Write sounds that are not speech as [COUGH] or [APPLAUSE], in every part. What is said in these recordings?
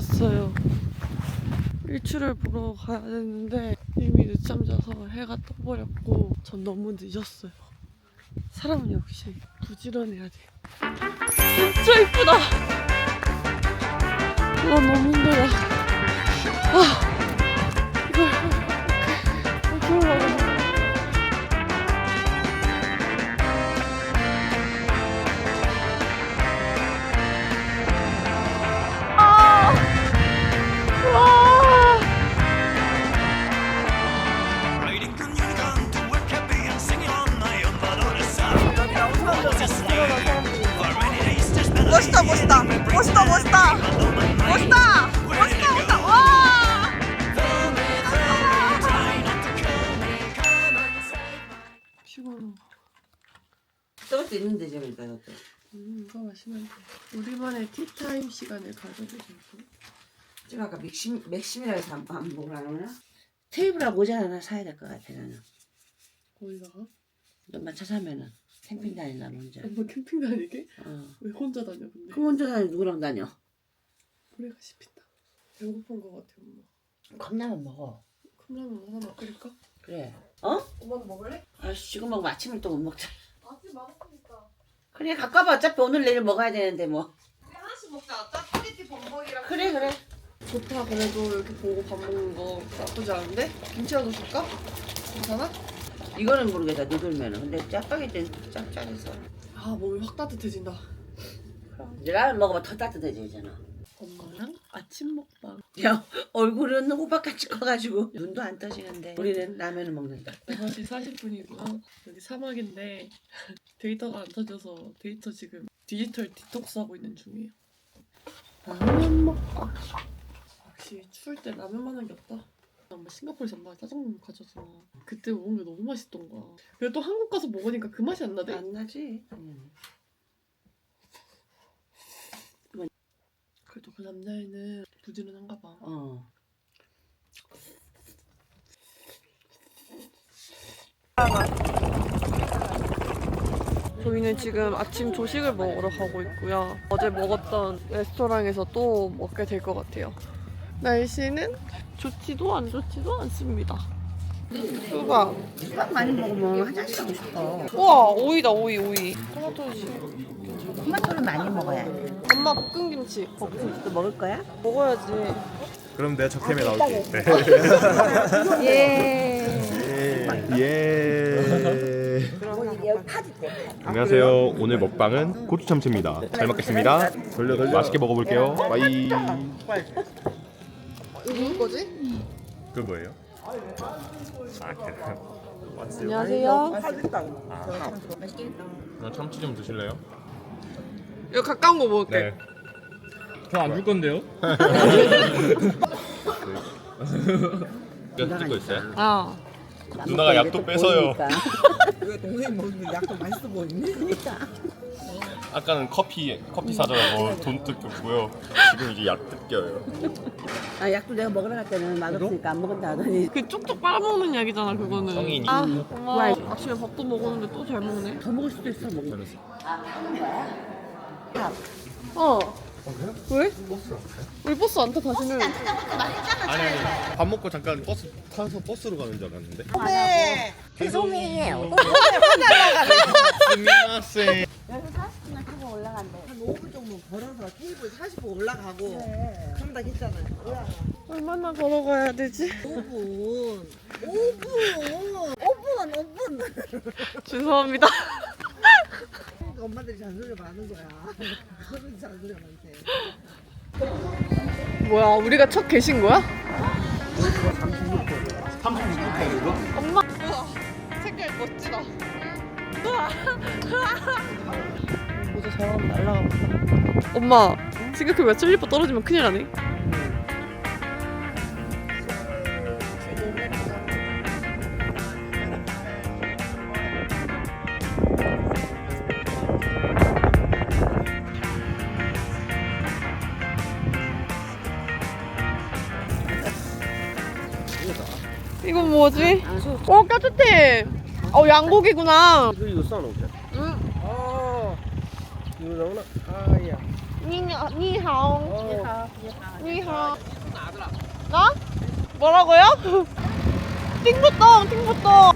잤어요. 일출을 보러 가야 되는데 이미 늦잠 자서 해가 떠버렸고 전 너무 늦었어요. 사람은 역시 부지런해야 돼. 진짜 이쁘다. 와 너무 힘들어. 아 수 있는데 좀 일단 또. 음, 이거 마시면 돼. 우리만의 티타임 시간을 가져보자고. 지금 아까 맥심 맥심이라고 해서 안, 안 먹으라나? 테이블하고 모자 하나 사야 될 것 같아 나는. 거기다가 너만 차 사면은 캠핑 다닐라 혼자. 엄마 캠핑 다니게? 어. 왜 혼자 다녀 근데? 그럼 혼자 다니 누구랑 다녀? 머리가 씹힌다. 배고픈 거 같아 엄마. 컵라면 먹어. 컵라면 하나 끓일까? 그래. 어? 엄마도 먹을래? 아 지금 먹으면 아침을 또 못 먹잖아. 맛없으니까. 그래 와봐 어차피 오늘 내일 먹어야 되는데 뭐. 하나씩 먹자 짜파게티 범벅이랑 그래 그래. 좋다 그래도 이렇게 보고 밥 먹는 거 나쁘지 않은데? 김치라도 줄까? 괜찮아? 이거는 모르겠다 누들면은 근데 짜파게티는 짭짤해서. 아 몸이 확 따뜻해진다. 이제 라면 먹으면 더 따뜻해지잖아. 아침 먹방. 야 얼굴은 호박같이 커가지고 눈도 안 떠지는데 우리는 라면을 먹는다. 6시 40분이고요. 여기 사막인데 데이터가 안 터져서 데이터 지금 디지털 디톡스 하고 있는 중이에요. 라면 먹방. 역시 추울 때 라면만 한게 없다. 엄마 싱가포르에서 엄마가 짜장면 가져서 그때 먹은 게 너무 맛있던 거야. 그래도 또 한국 가서 먹으니까 그 맛이 안 나대? 안 나지. 음. 그래도 그 남자애는 부지런한가 봐. 어. 저희는 지금 아침 조식을 먹으러 가고 있고요. 어제 먹었던 레스토랑에서 또 먹게 될 것 같아요. 날씨는 좋지도 안 좋지도 않습니다. 수박. 수박 많이 먹으면 화장실 가고 싶어. 우와, 오이다, 오이, 오이. 토마토지. 토마토를 많이 먹어야 돼. 엄마 볶음김치. 볶음도 먹을 거야? 먹어야지. 그럼 내 적팀에 나올게. [LAUGHS] 예. 예. 예. 안녕하세요. 오늘 먹방은 고추 참치입니다. 잘 먹겠습니다. 돌려 돌려. 맛있게 먹어볼게요. 바이. 누구 거지? 그 뭐예요? 아, 그래. 안녕하세요. 아, 참치 좀 드실래요? 이거 가까운 거 먹을게. 네. 저 안 줄 건데요? 몇 찍고 있어요? 아, 누나가 약도 뺏어요. 왜 [LAUGHS] 동생이 먹는 약간 맛있어 보이네 그러니까 아까는 커피 커피 사자고 돈 뜯겼고요. 지금 이제 약 뜯겨요. 아 약도 내가 먹으러 갈 때는 맛없으니까 안 먹는다 하더니 그 쪽쪽 빨아먹는 약이잖아, 그거는. 성인이. 아, 엄마. 아침에 밥도 먹었는데 또 잘 먹네. 더 먹을 수도 있어 먹는. 어. 왜? 우리 버스 안타 다시는 아니 아니 밥 먹고 잠깐 버스 타서 버스로 가는 줄 알았는데. 네 죄송해요. 스미마세. 한 5분 정도 걸어서 테이블 40분 올라가고 한다 했잖아요 올라가 얼마나 걸어가야 되지? 5분 5분 5분 5분 죄송합니다. 엄마들이 잔소리 많은 거야 [LAUGHS] 그런 잔소리 많대 뭐야, 우리가 첫 계신 거야? 엄마. 우와, 색깔 멋지다. 우와. 모자 잘하면 날라가겠다. 엄마, 생각해봐. 슬리퍼 떨어지면 큰일 나네. 뭐지? 어, 따뜻해. 어, 양고기구나. 이거 싸놓을게. 응. 아, 니하오. 나? 뭐라고요? [LAUGHS] 팅부똥, 팅부똥.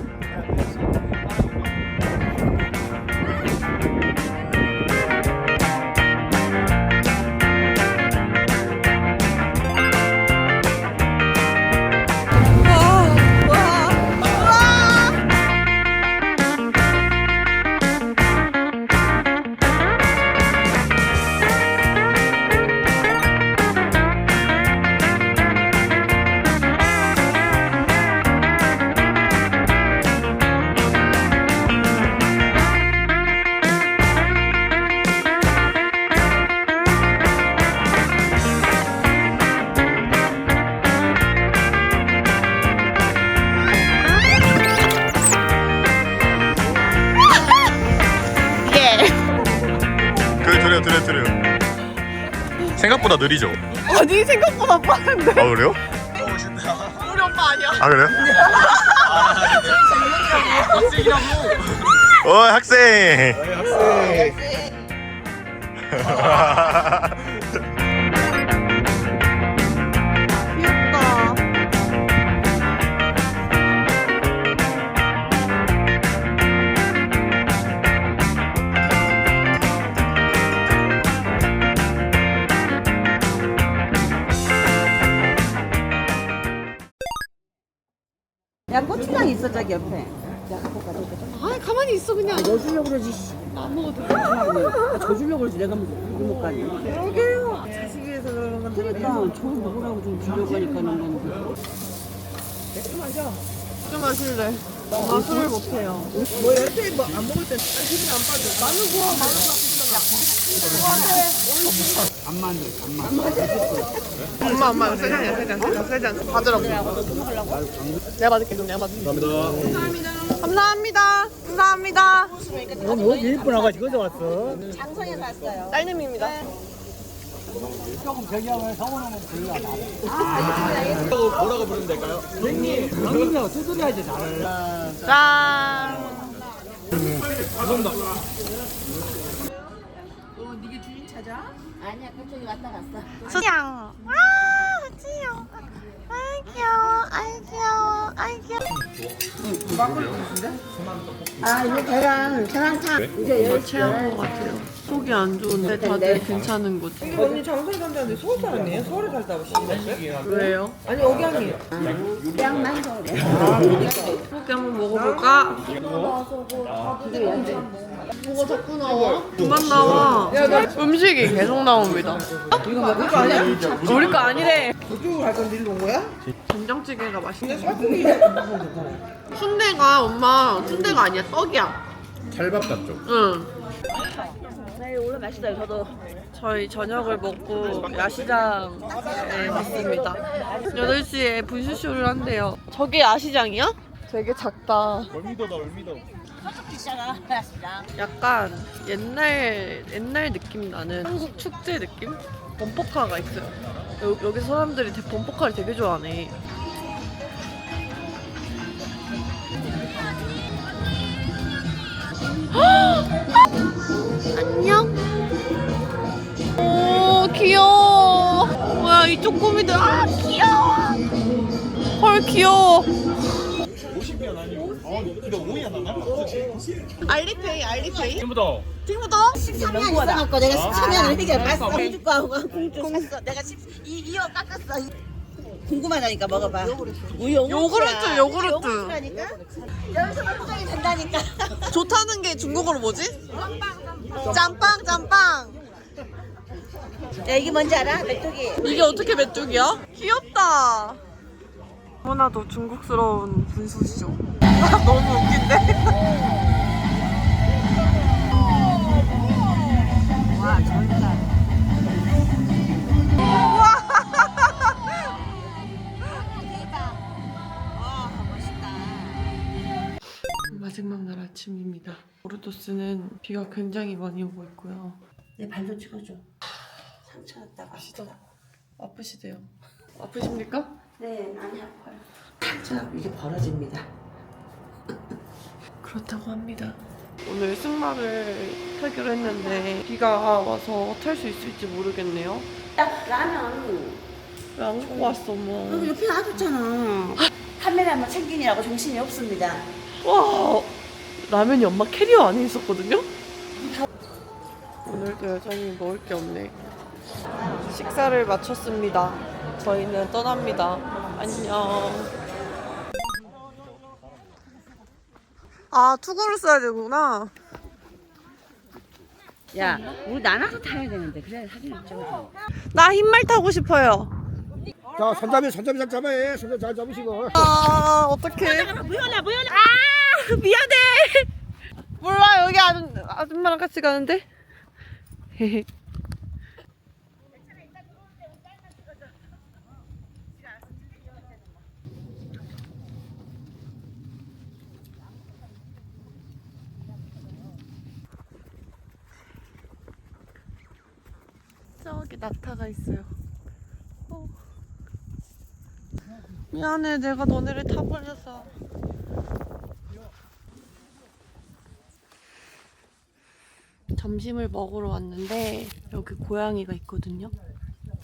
느리죠? 아니, 생각보다 빠른데. 아 그래요? 우리 오빠 아니야. 아 그래요? 어 학생. 귀엽 [LAUGHS] 있어 저기 옆에. 아, 가만히 있어, 그냥. 넣어주려고 그러지. 씨. 안 먹어도 돼. 줘주려고 그러지 내가 뭐못 가니. 그러게요. 자식 위해서 그러는 건데. 그러니까 저 먹으라고 좀 주려고 하니까 는 건데. 좀 마실래. 나 술을 못해요. 뭐 옆에 뭐안 먹을 땐 기분이 안 빠져. 부어 마늘 엄마, 엄마, 세 잔이야, 세 잔, 세 잔, 세 잔. 받으라고. 내가 받을게, 그럼 내가 받을게. 감사합니다. 감사합니다. 감사합니다. 뭐 일본 와가지고 어디서 왔어? 딸내미입니다. 저기 하면 성원하면 불러 뭐라고 부르면 될까요? 형님 형님이라고 두드려야지 나를 짠. 아니야 그쪽이 왔다 갔어. 수양. 와, 수양. 아이 귀여워, 아이 귀여워, 아이 귀여워. 아 이거 계란 계란탕. 이제 체한 것 같아요. 속이 안 좋은데 다들 괜찮은 거지. 언니 장소에 산다는데 서울 사람이에요? 서울에 살다 오시는 왜요? 아니 억양이. 양만 서래. 소고기 한번 먹어볼까? 뭐가 자꾸 나와? 그만 나와. 음식이 계속 나옵니다. 이거 뭐 이거 아니야? 우리 거 아니래. 이쪽으로 갈 건데 일로 온 거야? 된장찌개가 맛있네. 살코기 순대가 엄마 순대가 아니야 떡이야. 찰밥 같죠? 응. 네 오늘 맛있어요. 저도 저희 저녁을 먹고 야시장에 왔습니다. 8시에 분수쇼를 한대요. 저게 야시장이야? 되게 작다. 월미도다 월미도. 약간 옛날 옛날 느낌 나는 한국 축제 느낌? 범퍼카가 있어요. 여, 여기 사람들이 대- 범퍼카를 되게 좋아하네. [GASPS] 안녕. 오 귀여워. 뭐야 이 쪼꼬미들 아 귀여워. 헐 귀여워. 알리페이 알리페이. 지금부터 친구도 13년 있어갖고 내가 13년을 이게 봤어. 공주 거하고 공주 샀어. 내가 10, 이, 이어 깎았어. 궁금하다니까 먹어봐. 우유 요구르트, 요구르트. 요구르트라니까. 여기서 포장이 된다니까. [LAUGHS] 좋다는 게 중국어로 뭐지? 짬빵 짬빵. 야 이게 뭔지 알아? 메뚜기. 이게 어떻게 메뚜기야? 귀엽다. 너무나도 중국스러운 분수쇼. [LAUGHS] 너무 웃긴데? [LAUGHS] 와 저기다. 마지막 날 아침입니다. 오르도스는 비가 굉장히 많이 오고 있고요. 내 발도 찍어줘. 상처 났다가. 아프시대요. 아프십니까? 네, 많이 아파요. 상처 이게 벌어집니다. 그렇다고 합니다. 오늘 승마를 타기로 했는데 비가 와서 탈 수 있을지 모르겠네요. 딱 라면 왜안 갖고 왔어, 여기 뭐. 옆에 놔뒀잖아. 카메라만 챙기느라고 정신이 없습니다. 와, 라면이 엄마 캐리어 안에 있었거든요? 오늘도 여전히 먹을 게 없네. 식사를 마쳤습니다. 저희는 떠납니다. 안녕. 아, 투구를 써야 되구나. 야, 우리 나눠서 타야 되는데 그래 사진을 찍어줘. 나 흰말 타고 싶어요. 자, 손잡이, 손잡이 잘 잡아요. 손잡이 잘 잡으시고. 아, 어떡해. 무연아, 무연아. 아, 미안해. 몰라, 여기 아, 아줌마랑 같이 가는데. [LAUGHS] 저기 낙타가 있어요. 어. 미안해, 내가 너네를 타버려서. 점심을 먹으러 왔는데 여기 고양이가 있거든요.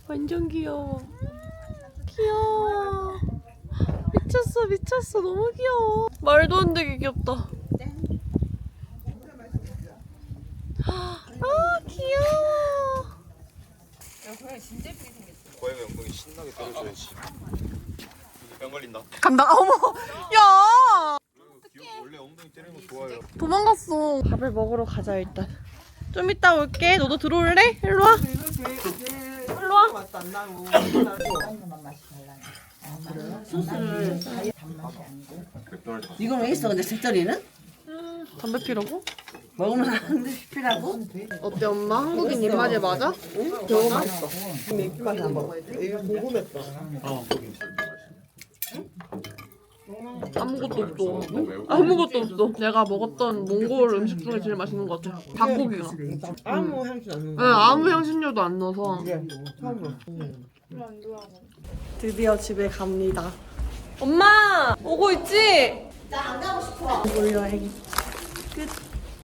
완전 귀여워. 귀여워. 미쳤어, 미쳤어. 너무 귀여워. 말도 안 되게 귀엽다. 아, 귀여워. 고양이 엉덩이 신나게 때려줘야지. 병 걸린다. 간다. [LAUGHS] 어머, 야. 귀여워. 원래 엉덩이 때리는 거 좋아요. 도망갔어. 밥을 먹으러 가자 일단. 좀 이따 올게. 너도 들어올래? 일로 와. 일로 와. 맛도 안 나고. 이건 왜 있어? 근데 색다리는 담배 피라고? 먹으면 안 돼. 피라고? 어때 엄마? 한국인 입맛에 맞아? 너무 맛있어. 맥주 맛이 안 먹어. 이거 궁금했어. 아무것도 없어. 아무것도 없어. 내가 먹었던 몽골 음식 중에 제일 맛있는 것 같아. 닭고기가. 아무 향수 안 응, 나고. 아무 향신료도 안 넣어서. 처음으로. 드디어 집에 갑니다. 엄마! 오고 있지? 나 안 가고 싶어. 몰려, 행. 끝.